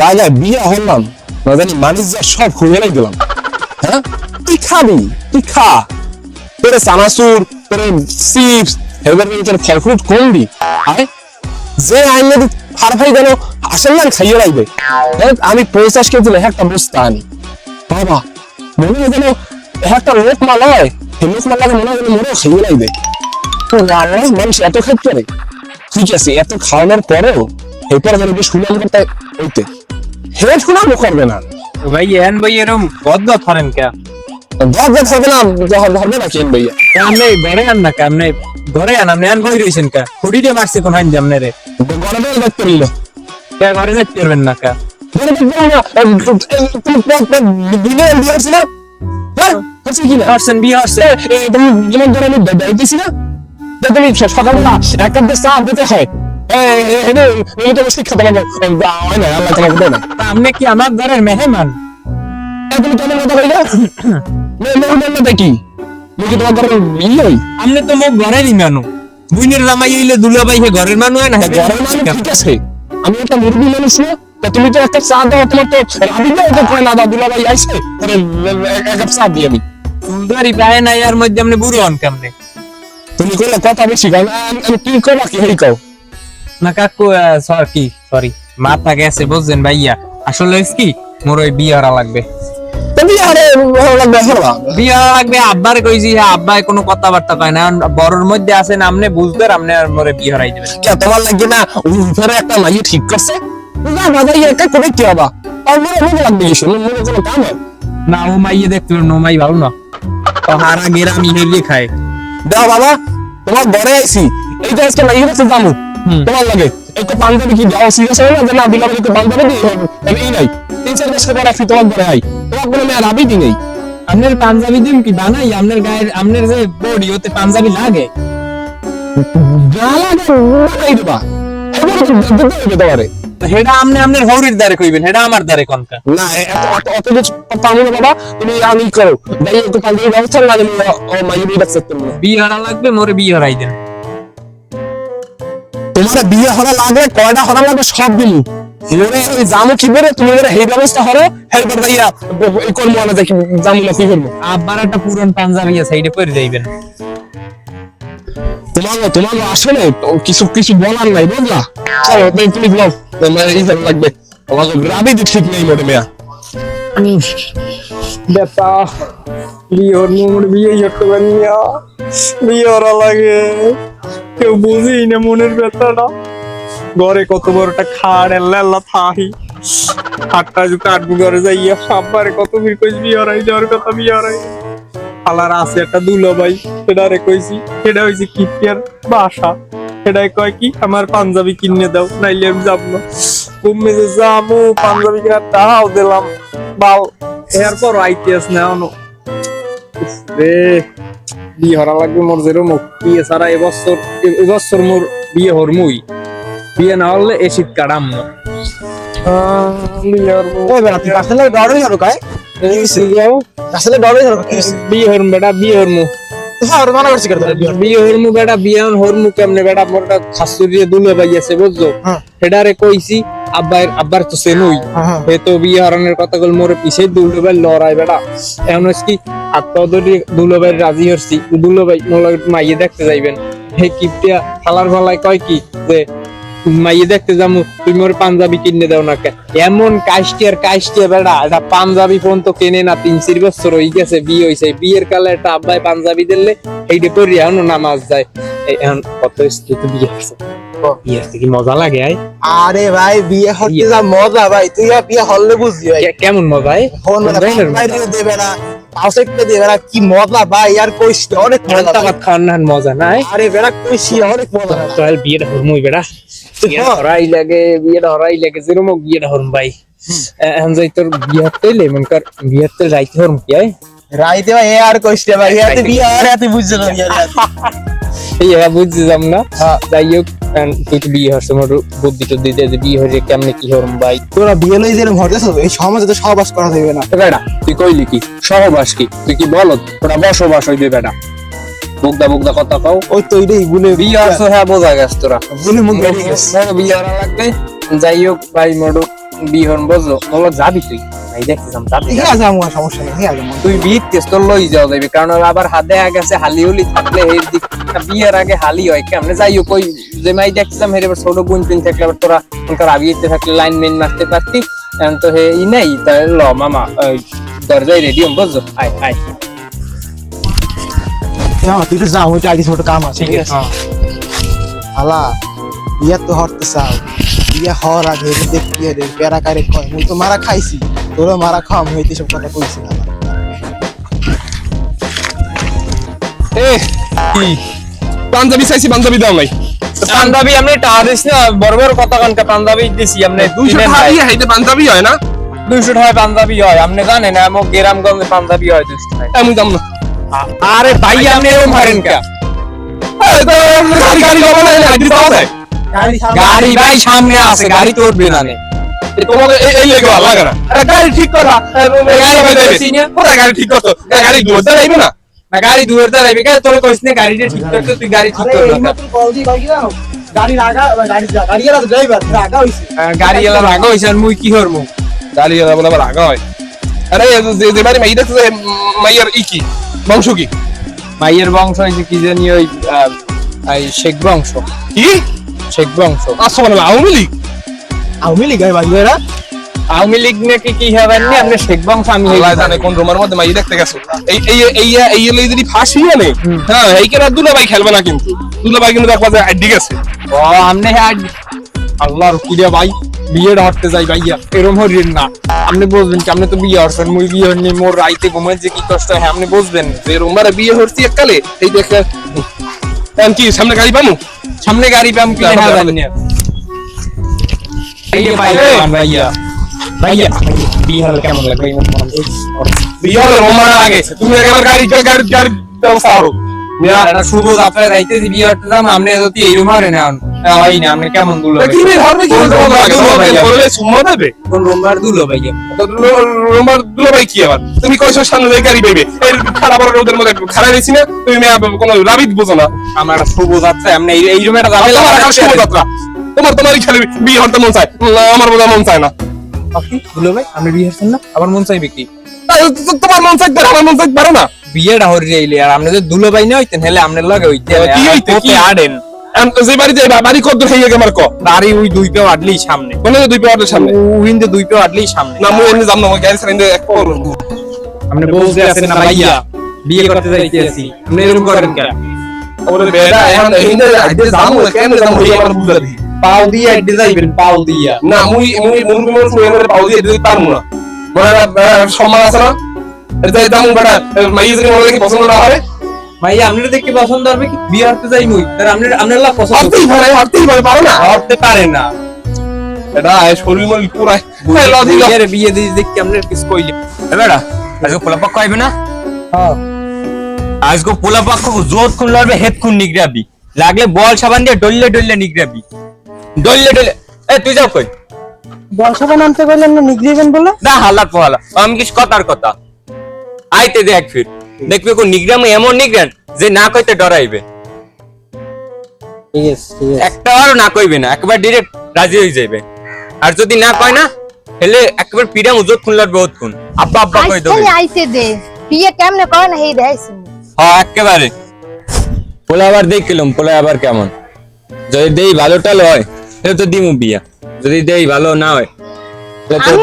জায়গায় বিয়ে হলাম, না জানি মানুষ যা সব খুঁজে দিলাম হ্যাঁ? তুই খাবি, তুই খা। চানাচুর চিপস ফল ফ্রুট কম দি আয়। যে ফার যেন আসেন না খাইয়ে রাখবে? আমি পঞ্চাশ কেজি একটা বস্তা আনি। বাবা, মনে হয় যেন একটা লোক মাল হয়। সেই লোক মাল মনে হয় মনেও খাইয়ে রাখবে। তো মানুষ এত খাইতে পারে ঠিক আছে, এত খাওয়ানোর পরেও এরপর যেন বেশ শুনাম করতে হইতে। হে শুনামও করবে না ভাই এন ভাই এরম গদ ধরেন কে দরজা থাকবে না ধরবে না কেন ভাইয়া আপনি ঘরে আন না কে ঘরে আন আপনি আন কই রইছেন কে খুঁড়ি দিয়ে মারছে কোন হাইন আপনি রে গরমে দেখতে নিল কে ঘরে যাইতে পারবেন না কে হ্যাঁ তুমি সকালবেলা এক কাপ দিয়ে চা দিতে হয় আমি তো শিক্ষা তোমাকে হয় না আল্লাহ তোমাকে দেয় না আপনি কি আমার ঘরের মেহমান তুমি কেমন কথা কইলা মেহমান না দেখি মুখে তোমার বিয়ে হই আপনি তো মোক ঘরেরই মানু বুইনের জামাই হইলে দুলা ভাই হে ঘরের মানু হয় না ঘরের মানুষ ঠিক আছে আমি একটা মুরগি মানুষ না তুমি তো একটা চা দাও তোমার তো আমি না না ভাই কাপ চা দিই আমি সুন্দরী পায় না এর মধ্যে আপনি বুড়ো হন কেমনে তুমি কইলে কথা বেশি কও না, আমি কি কইবা কি হেই কও? না কাকু সরি সরি মাথা গেছে বুঝছেন ভাইয়া। আসলে কি মোর ওই বিয়ে হারা লাগবে আব্বার কইছি হ্যাঁ আব্বাই কোনো কথাবার্তা কয় না বড়র মধ্যে আছেন আপনি বুঝতে আপনি আর মোরে বিয়ে হারাই দেবেন কে তোমার লাগবে না উপরে একটা মাইয়ে ঠিক করছে? না বাবা এই করে কি বাবা আর মনে লাগবে কিছু কোনো কাম না ও মাইয়ে দেখতে পারেন, মাই ভালো না। ও হারা গেরামি হেরিয়ে খায়। দাও বাবা তোমার ঘরে আইছি। এই যে আজকে মাইয়ে হুম। তোমার লাগে। একটু পাঞ্জাবি কি দাও সিরিয়াস হয় না না দিলাম একটু পাঞ্জাবি দিই আমি এই নাই। তিন চার বছর পর আসি তোমার ঘরে আই। তোমার কোনো মেয়ের আবি দি নেই। আপনার পাঞ্জাবি দিম কি বানাই? আপনার গায়ের আপনার যে বডি ওতে পাঞ্জাবি লাগে? দেবা। তো হবে তোমারে। তো হেডা হৌরির দ্বারে কইবেন হেডা আমার দ্বারে কনকা। না অত অত কিছু পাবো না বাবা তুমি আমি করো। দাই একটু পাঞ্জাবি ব্যবস্থা না ও তুমি বিয়ে হারা লাগবে মোরে বিয়ে হারাই দেন। তোমার বিয়ে হরা লাগে কয়টা হরা লাগে সব দিলি ওই জামু কি বেরে তুমি ব্যবস্থা হরো হেল্পার ভাইয়া এই কর্ম আনা দেখি জামু না কি করব। আব্বার একটা পুরন পাঞ্জাবি আছে এইটা পরে যাইবেন। তোমার তোমার আসলে কিছু কিছু বলার নাই বুঝলা? চলো তুমি বলো তোমার এই লাগবে। তোমার গ্রামে দিক ঠিক নেই মোটে মেয়া। বেটা বিয়ে মোর বিয়ে করতে বিয়ে ওরা লাগে কেউ বুঝেই না মনের ব্যথাটা। ঘরে কত বড় একটা খাট এল্লা এল্লা থাহি। খাটটা যদি কাটবি ঘরে যাইয়া আব্বারে কত বীর কইস বিয়ে হরাই যাওয়ার কথা বিয়ে হরাই আলার আছে একটা দুলো ভাই সেটা সেটারে কইছি, সেটা হইছে কিপিয়ার বাসা। সেটাই কয় কি, আমার পাঞ্জাবি কিনে দাও, নাইলে আমি যাব না। তুমি যে, যাব, পাঞ্জাবি কিনা টাকাও দিলাম। বাল এরপর আইটিএস না অনো রে। বিয়ে হরা লাগবে মোর যেরকম বিয়ে সারা এবছর এবছর মোর বিয়ে হরমুই বিয়ে না হলে এ শীত কাটাম না। বিয়ে হরমু বেটা বিয়ে হরম বেটা বিয়ে হরমু হ্যাঁ মানা বেটা বিয়ে হরমু কেমনে বেটা মোর খাসুরিয়ে দুলে ভাই আছে বুঝছ? হ্যাঁ। সেটারে কইছি আব্বার আব্বার তো সেনুই হ্যাঁ এ তো বিয়ে হারানোর কথা বল মোরে পিছে দুলো লড়াই বেটা হচ্ছে কি আত্মদরি দুলো ভাই রাজি হচ্ছি। দুলো ভাই মোলা মাইয়ে দেখতে যাইবেন। হে কিপটিয়া খালার ভালাই কয় কি যে মাইয়ে দেখতে যামু তুমি মোর পাঞ্জাবি কিনে দাও না এমন কাইস্টিয়ার কাইস্টিয়া বেটা এটা পাঞ্জাবি ফোন তো কেনে না তিন চার বছর হয়ে গেছে বিয়ে হইছে। বিয়ের কালে একটা আব্বাই পাঞ্জাবি দিলে এইটা পরি এখন নামাজ যায়। এখন কত স্ত্রী তো বিয়ে হচ্ছে বিয়ে কি মজা লাগে আয় আরে ভাই বিয়ে হতে যা মজা ভাই তুই আর বিয়ে হলে বুঝবি ভাই। কেমন মজা আয় ফোন ধরনের মজা? বাইরে দেবে না পাউসেটটা দেবে না কি মজা ভাই আর কইস অনেক মজা ভাত খাওয়ার না মজা নাই আরে বেড়া কইছি অনেক মজা তাহলে বিয়েটা হরমুই বেড়া। হরাই লাগে বিয়েটা হরাই লাগে যেরকম হোক বিয়েটা হরম ভাই। এখন যাই তোর বিয়ে মন কর বিয়ে হরম কি আয় রাইতে ভাই এ আর না ভাই এতে বিয়ে আর এতে বুঝছ না বিয়ে। এই যাম না হ্যাঁ। যাই হোক তুই তো বিয়ে হচ্ছে মোর বুদ্ধি দিয়ে যে বিয়ে হয়ে কেমনে কি হরম ভাই। তোরা বিয়ে লই যেরকম ঘটেছ এই সমাজে তো সহবাস করা যাবে না। বেটা তুই কইলি কি? সহবাস কি? তুই কি বল ওটা বসবাস হইবে বেটা। বুকদা বুকদা কথা কও। ওই তো এটাই গুলে বিয়ে হচ্ছে হ্যাঁ বোঝা গেছে তোরা। গুলে মুখ বেরিয়ে বিয়ে হরা লাগবে। যাই হোক ভাই মোর বিহন বলল বলল যাবি তুই? ভাই দেখতেছিলাম যাবি ঠিক আছে আমার সমস্যা নেই ঠিক আছে তুই বিয়ের কেস তোর লই যাও যাবি কারণ আবার হাতে আগে আছে হালি হুলি থাকলে এই দিক বিয়ের আগে হালি হয় কেমনে যাই হোক যে মাই দেখছিলাম হেরে ছোট বোন পিন থাকলে আবার তোরা তোর আবিয়েতে থাকলে লাইন মেন মারতে পারতি। তো হে ই নাই তাই ল মামা দরজায় রেডি হম বুঝছ? আয় আয়। হ্যাঁ তুই তো যাও ওইটা আগে ছোট কাম আছে ঠিক আছে। আলা বিয়া তো হরতে চাও। বিয়া হওয়ার আগে দেখতে রে প্যারা কারে কয় মুই তো মারা খাইছি তোরা মারা খাওয়া মুই হইতে সব কথা কইছি না এ পাঞ্জাবি চাইছি পাঞ্জাবি দাও নাই। পাঞ্জাবি আপনি টাকা দিস না বড় বড় কথা কানকা পাঞ্জাবি দিছি আপনি দুইশো টাকা দিয়ে হাইতে পাঞ্জাবি হয় না? দুইশো টাকায় পাঞ্জাবি হয় আপনি জানেন আমার গ্রামগঞ্জে পাঞ্জাবি হয় দুইশো টাকায় আমি দাম না। আরে ভাই আপনি এরকম মারেন কে? এই তো গাড়ি গাড়ি যাব না পাওয়া যায় গাড়ি ভাই সামনে আছে গাড়ি তো উঠবে না তোমাদের এই এই লেগে ভালো লাগে না আরে গাড়ি ঠিক করা। গাড়ি হবে দেবে কোথায় গাড়ি ঠিক করতো গাড়ি দৌড়তে যাইবে না? না গাড়ি দূরে দাঁড়াবি কে তোর কইস না গাড়িটা ঠিক করতে তুই গাড়ি ঠিক কর গাড়ি রাগা গাড়ি গাড়ি এর ড্রাইভার রাগা হইছে। গাড়ি এলা রাগ হইছে আর মুই কি হরমু গাড়ি যাব বলে আবার হয়। আরে যে যে বাড়ি মাই দেখতে মাইয়ার ই কি? বংশ কি? মাইয়ের বংশ হইছে কি জানি ওই শেখ বংশ। কি? শেখ বংশ। আসো মানে আওয়ামী লীগ? আওয়ামী লীগ ভাই এরা। আওয়ামী লীগ নাকি কি হবেন নি আপনি শেখ বংশ আমি আল্লাহ জানে কোন রুমের মধ্যে মাই দেখতে গেছো। এই এই এই এই যদি ফাঁসি আনে হ্যাঁ এই কেন দুলাভাই খেলবে না কিন্তু। দুলাভাই কিন্তু দেখবা যে আইডি গেছে। ও আমনে হ্যাঁ আল্লাহর কিরে ভাই বিয়ে হটতে যাই ভাইয়া এরম হরিন না। আপনি বুঝবেন কি আপনি তো বিয়ে হরছেন মুই বিয়ে হইনি মোর রাইতে যে কি কষ্ট হয় আপনি বুঝবেন যে রুমারে বিয়ে হচ্ছে এককালে এই দেখে কি সামনে গাড়ি পামু? সামনে গাড়ি পাম কি তারপরে দেখা তাহলে- জানি ভাইয়া। ভাইয়া হলো কেমন লাগবে বিয়ে হলে রুমারে আগে তুমি একবার গাড়ি গাড়ি গাড়ি ব্যবস্থা করো। শুভ বিয়ে আপনি যদি এই রুমারে নেন হয় না আপনি কেমন দুলো কি রে ধরবে কি তোমার বললে সুম্মা দেবে? কোন রুমবার দুলো ভাইয়া রুমার দুলাভাই কি আবার? তুমি কয়শো সামনে দিয়ে গাড়ি পাইবে এই খারাপ আর রোদের মধ্যে খারাপ রয়েছি না তুমি মেয়া কোনো রাবিত বোঝো না। আমার একটা শুভ যাত্রা আপনি এই এই রুমে যাবে তোমার। তোমার তোমারই খালি বিয়ে হতে মন চায়। না, আমার বোধহয় মন চায় না। আপনি দুলো ভাই আপনি বিয়ে না আমার মন চাইবে কি? তোমার মন চাইতে আমার মন চাইতে পারে না। বিয়েটা হরি যাইলে আর আপনি যদি দুলো ভাই না হইতেন হেলে আপনার লগে হইতে কি হইতে, কি? আড়েন। যে বাড়ি যাই বাড়ি কত গেছে আমার ক? বাড়ি ওই দুই পেও আডলেই সামনে। মানে দুই পাওয়ারের সামনে। উইন্ডে দুই পেও আডলেই সামনে। না মুই এমনি যাম না আমার গাড়ি সাইন্ডে এক পর আপনি বলতে আছেন না ভাইয়া বিয়ে করতে যাইতে আছি আপনি এরকম করেন কেন? ওরে বেটা এখন এইনে আইতে যাম কেন যাম হই আমার বুঝা দি পাও দিয়ে আড্ডে যাইবেন পাও দিয়া। না মুই মুই মানুষ মুই আমার পাউ দিয়ে দিতে পারমু না। মানে সম্মান আছে না? এটা বেটা মাই যদি মনে দেখি পছন্দ না হয়? ভাইয়া আপনার দেখে পছন্দ হবে কি? বিয়ে করতে যাই মুই। তার আপনার আপনার লাভ পছন্দ পারে পারে পারো না? করতে পারে না। এটা শরীর মন পুরাই। লজি বিয়ের বিয়ে দিয়ে দেখি আপনার কিছু কইলে বেটা। আজকে পোলা পক্ষ আইবে না? হ্যাঁ। আজকে পোলা পক্ষ জোর খুন লড়বে হেড খুন নিগরাবি লাগলে বল সাবান দিয়ে ডললে ডললে নিগরাবি ডললে ডললে এ তুই যাও কই? বল সাবান আনতে পারলেন না নিগরিবেন বলে? না হালাত পোহালা আমি কিছু কথার কথা। আইতে দেখ ফির। দেখবে কোন নিগরাম এমন নিগরান যে না কইতে ডরাইবে। ঠিক আছে ঠিক একটা আরও না কইবে না একবার ডিরেক্ট রাজি হয়ে যাবে আর যদি না কয় না হেলে একবার পিড়াম উজোর খুন লড়বে ওত খুন। আব্বা আব্বা কই দেবে আইসে দে। বিয়ে কেমনে করে না এই দেখাইছে। হ্যাঁ একেবারে। পোলা আবার দেখলাম পোলা আবার কেমন? যদি দেই ভালো টাল হয় তাহলে তো দিমু বিয়া। যদি দেই ভালো না হয় দেখব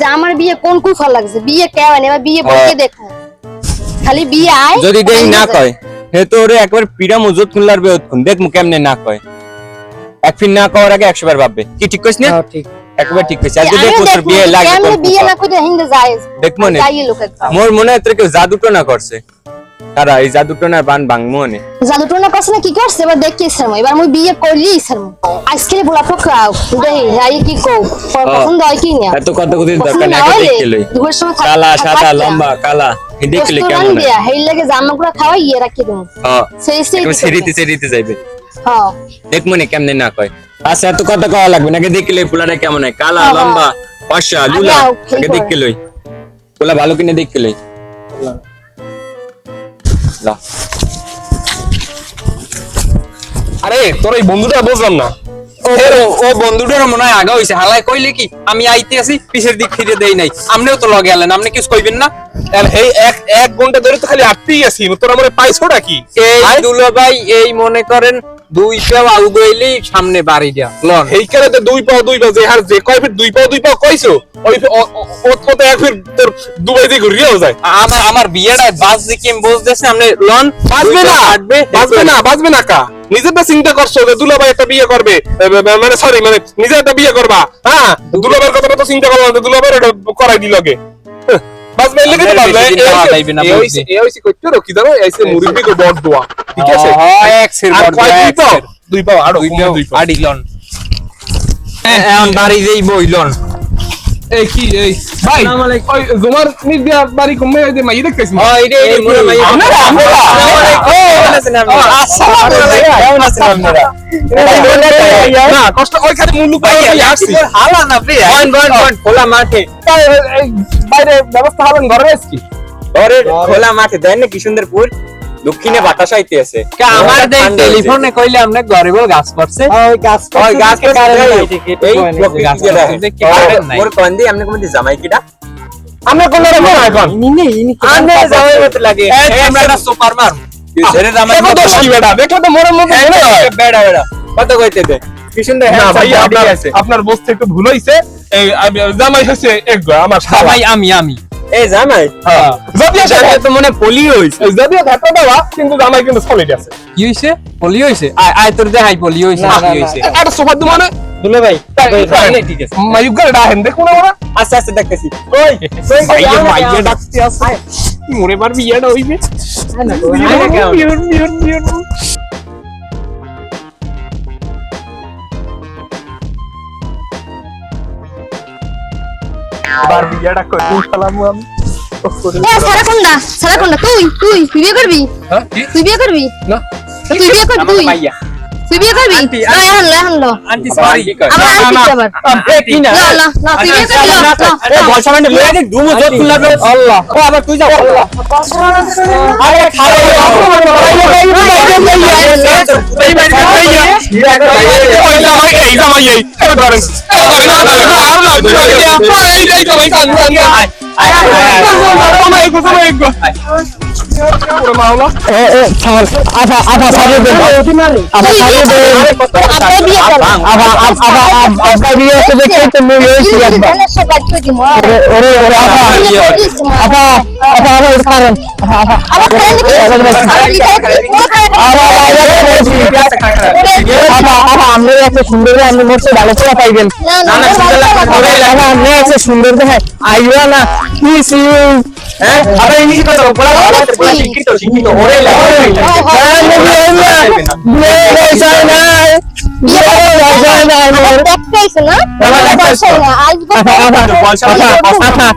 যে আমার বিয়ে কোন কুফল লাগছে? বিয়ে কেমন? এবার বিয়ে বলকে দেখো। খালি বিয়ে আয় যদি দেই না কয় হে তো ওরে একবার বে উৎখুন দেখমু কেমনে না কয়। এক ফির না কওয়ার আগে একশো বার ভাববে। কি ঠিক কইছ না? হ্যাঁ ঠিক। একবার ঠিক কইছ। আর যদি আমিও তোর বিয়ে লাগে কেমনে বিয়ে না করে হিন্দে নে। মোর মনে হয় তোর কেউ জাদুটো না করছে। তারা এই জাদুটো বান ভাঙমু নে। জাদু টোনা করছে না কি করছে? এবার দেখি শর্ম এবার মুই বিয়ে করলি শর্ম আজকে বলা দেই আই কি কো। পছন্দ হয় কি না এত কত কত দরকার? না না হলে দেখে লই কালা সাদা লম্বা কালা। দেখলে কেমন হয় দিয়া? হেই লাগে জামাগুলো খাওয়াই ইয়ে রাখি হ্যাঁ সেই সেই সেরিতে সেরিতে যাইবে। হ্যাঁ না কেমনে না কয়। আচ্ছা এত কথা কওয়া লাগবে? নাকি দেখলে পোলাটা কেমন হয়? কালা। লম্বা পশা লুলা? আগে। দেখে লই পোলা ভালো কিনে দেখে লই লা আরে তোর এই বন্ধুটা বুঝলাম না। ও- বন্ধুটার মনে হয় আগা হইছে। হালাই কইলে কি আমি আইতে আছি পিছের দিক ফিরে দেই নাই। আমনেও তো লগে এলেন আপনি কিছু কইবেন না। এই এক এক ঘণ্টা ধরে তো খালি আটতেই আছি। তোর আমার পাইছোটা কি? এই দুলো ভাই এই মনে করেন দুই পেও আউ গইলেই সামনে বাড়ি দিয়া লন। এইখানে তো দুই পাও দুই পাও যে হার যে কয় ফিট দুই পাও দুই পাও কইছো? ওই ও- ও- ও- ও তো এক ফিট তোর দুবাই দিয়ে ঘুরিয়েও যায়। আমার আমার বিয়েটা বাস লন। বাঁচবে না বাঁচবে না বাঁচবে না কা? নিজেরটা চিন্তা করছ যে দুলাভাই একটা বিয়ে করবে। মানে সরি মানে নিজে একটা বিয়ে করবা হ্যাঁ? দুলাভাইয়ের কথাটা তো চিন্তা করলাম যে দুলাভাই এটা করাই দিল গে হ্যাঁ, বাঁচবে এর লেগে তো আপনার বাঁচবে বেশি দিন খাওয়া যাইবে না, এই হইছে বুঝছি। এই হইছে কইছো রকি জানো এইসে মুরব্বি কো বড় দোয়া ঠিক আছে এক সের বড় দোয়া, দুই পাও সের। দুই পাও আডি লন এখন বাড়ি যেই এই কি এই? ভাই ওই জুমার নিদিয়া বাড়ি কমে যে মাই দেখতেছি। ও মোরা মাই আপনারা। কেমন আসসালামু আলাইকুম। কেমন আছেন আপনারা? না কষ্ট ওইখানে আসছি। হালা না বে বন বন বন খোলা মাঠে। বাইরে ব্যবস্থা হবেন ঘরে আজকে? ঘরের খোলা মাঠে দেন না কি সুন্দর পুর দক্ষিণে বাতাস আইতে আছে আমার দেখ টেলিফোনে কইলে আমরা ঘরে বল গাছ পড়ছে ওই গাছ ওই গাছ এই মোর কন্দি আমনে জামাই কিডা? আমরা কোন রকম এখন আনে জামাই মত লাগে। এই আমরা একটা সুপার মার ছেড়ে জামাই দেখো দোষ কি বেটা দেখো তো মনে হয় বেড়া বেড়া কত কইতে দে। কি সুন্দর না ভাই আপনার আছে। আপনার বসতে একটু ভুল হইছে। এই আমি জামাই হচ্ছে এক গো আমার ভাই আমি আমি। এই জামাই। হ্যাঁ। যদিও সেটা তো মনে হইছে। কিন্তু জামাই কিন্তু সলিড আছে। কি হইছে? পলি হইছে? আয় আয় তোর দেখাই পলি হইছে কি হইছে। একটা সোফা দিব মানে? দুলে ভাই ঠিক আছে। মায়ুক গাড়ি ডাহেন দেখো না ওরা আস্তে আস্তে দেখতেছি। ওই মাইয়ে ভাইয়ে ডাকতে আছে। মোরে বার বিয়েটা হইবে। কেমন? বিয়ের বিয়ের বিয়ের বার বিয়েটা কই সালাম আমি এ সারাকন্ডা সারাকন্ডা তুই তুই তুই বিয়ে করবি? হ্যাঁ তুই বিয়ে করবি? না। তুই বিয়ে করবি তুই। তুই বিয়ে করবি? এখন লো এখন লো আন্টি সরি আবার আন্টি কি আবার? এ কি না? না না না তুই বিয়ে করবি? লো, লো, এ লো। মানে লয়ে দে দুমো জোর খুললা আল্লাহ ও আবার তুই যা আল্লাহ আরে খালে আব্বা আপনি একটা সুন্দর আপনি মোটে করে পাইবেন না, সুন্দর সুন্দর দেখে আইয়া না মিস ইউ হ্যাঁ আবার ইংলিশ কথা বলা বলা শিক্ষিত শিক্ষিত ওরে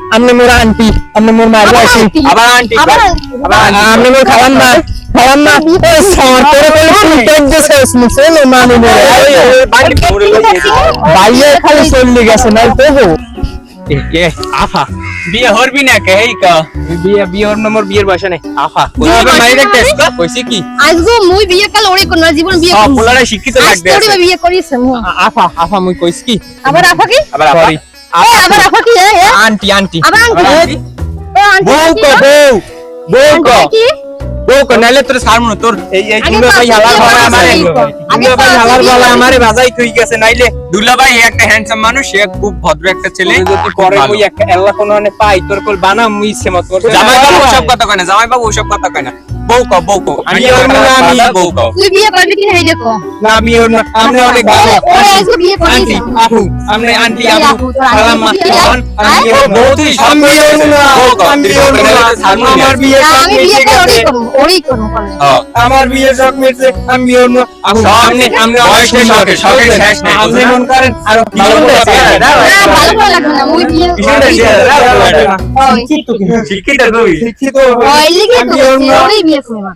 হ্যাঁ মোর আন্টি আপনি মোর মা বলছি আন্টি। আবার আন্টি আবার আপনি মোর খালাম ওই সার বলে তুই মানি মেরে বাইরে খালি চলে গেছে না তো কে আফা বিয়ে হরবি না কে? এই কা। বিয়ে বিয়ে হর নম্বর বিয়ের বয়স নেই। আফা। মাই বয়সে দেখতে? কইছি কি? আজগো মুই বিয়ে কাল ওরে কোন জীবন বিয়ে করি। পোলারে শিক্ষিত আজ লাগবে তোরে বিয়ে করিস মু। আফা আফা মুই কইছি কি? আবার আফা কি? আবার আফা? এ, আবার আফা কি? Aunty aunty. আবার আন্টি। এ, আন্টি? বউ কা বউ। বউ কো? কি? বউ তোর সারমু তোর এই এই দুলা ভাই হালার বিয়ে আমারে দুলা ভাই হালার বিয়ে আমারে বাজাই তুই গেছে। নাইলে দুলা ভাই একটা হ্যান্ডসাম মানুষ সে খুব ভদ্র একটা ছেলে। যদি পরে মুই একটা এল্লা কোনো মানে পাই তোর কোল বানা জামাই বাবু সব কথা কয় না জামাই বাবু সব কথা কয় না। বউ কো বউ কো আমি ওর না আমি বউ কো তুই বিয়ে করবি কি না এই দেখো না আমি ওর না আমি অনেক ভালো। আজকে বিয়ে আন্টি আপু আমি আন্টি আপু খালাম্মা বিয়ে আমি ওর বউ তুই বিয়ে ওর না আমি ওর না আমার বিয়ে আমি বিয়ে করে ওরই করব ওরই করব আমার বিয়ে সব মিটছে আমি ওর না সামনে সামনে অনেক শখে শখে শেষ নেই। আপনি মন করেন আর ভালো করে না, ভালো করে লাগবে না, মুই বিয়ে? ওই, শিক্ষিত। তুই শিক্ষিত ওই লিগে তো আমি ওর না ওরই বিয়ে করব।